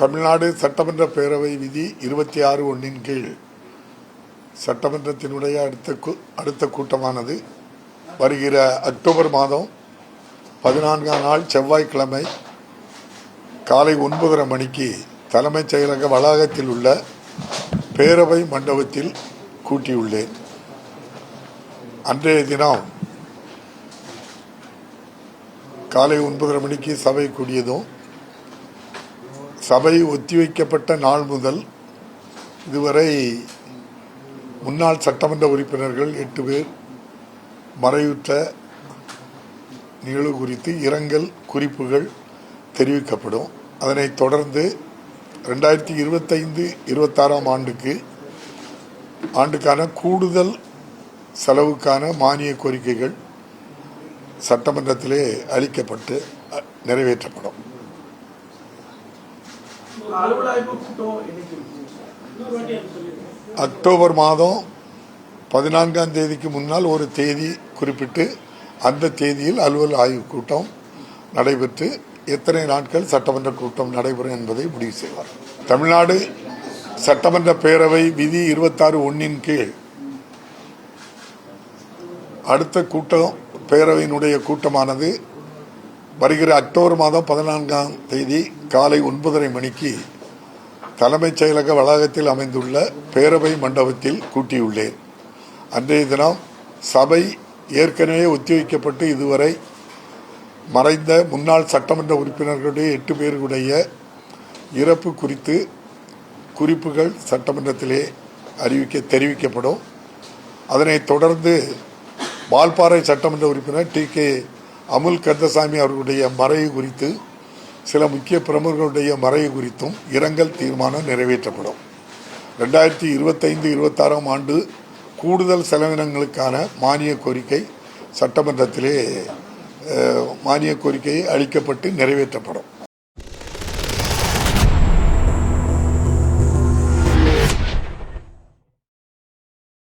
தமிழ்நாடு சட்டமன்ற பேரவை விதி இருபத்தி ஆறு ஒன்றின் கீழ். சட்டமன்றத்தினுடைய அடுத்த அடுத்த கூட்டமானது வருகிற அக்டோபர் மாதம் பதினான்காம் நாள் செவ்வாய்க்கிழமை காலை ஒன்பதரை மணிக்கு தலைமைச் செயலக வளாகத்தில் உள்ள பேரவை மண்டபத்தில் கூட்டியுள்ளேன். அன்றைய தினம் காலை ஒன்பதரை மணிக்கு சபை கூடியதும் சபை ஒத்திவைக்கப்பட்ட நாள் முதல் இதுவரை முன்னாள் சட்டமன்ற உறுப்பினர்கள் எட்டு பேர் மறைவுற்ற நிகழ்வு குறித்து இரங்கல் குறிப்புகள் தெரிவிக்கப்படும். அதனைத் தொடர்ந்து ரெண்டாயிரத்தி இருபத்தைந்து இருபத்தாறாம் ஆண்டுக்கு ஆண்டுக்கான கூடுதல் செலவுக்கான மானிய கோரிக்கைகள் சட்டமன்றத்திலே அளிக்கப்பட்டு நிறைவேற்றப்படும். கூட்டம் அக்டோபர் மாதம் பதினான்காம் தேதிக்கு முன்னால் ஒரு தேதி குறிப்பிட்டு அந்த தேதியில் அலுவல் ஆய்வு கூட்டம் நடைபெற்று எத்தனை நாட்கள் சட்டமன்ற கூட்டம் நடைபெறும் என்பதை முடிவு செய்வார். தமிழ்நாடு சட்டமன்ற பேரவை விதி இருபத்தாறு ஒன்றின் கீழ் அடுத்த கூட்டம் பேரவையினுடைய கூட்டமானது வருகிற அக்டோபர் மாதம் பதினான்காம் தேதி காலை ஒன்பதரை மணிக்கு தலைமைச் செயலக வளாகத்தில் அமைந்துள்ள பேரவை மண்டபத்தில் கூட்டியுள்ளேன். அன்றைய தினம் சபை ஏற்கனவே ஒத்திவைக்கப்பட்டு இதுவரை மறைந்த முன்னாள் சட்டமன்ற உறுப்பினர்களுடைய எட்டு பேருடைய இறப்பு குறித்து குறிப்புகள் சட்டமன்றத்திலே அறிவிக்க தெரிவிக்கப்படும். அதனைத் தொடர்ந்து வால்பாறை சட்டமன்ற உறுப்பினர் டி கே அமுல் கந்தசாமி அவர்களுடைய மறைவு குறித்து சில முக்கிய பிரமுகர்களுடைய மறைவு குறித்தும் இரங்கல் தீர்மானம் நிறைவேற்றப்படும். ரெண்டாயிரத்தி இருபத்தைந்து இருபத்தாறாம் ஆண்டு கூடுதல் செலவினங்களுக்கான மானிய கோரிக்கை சட்டமன்றத்திலே மானிய கோரிக்கை அளிக்கப்பட்டு நிறைவேற்றப்படும்.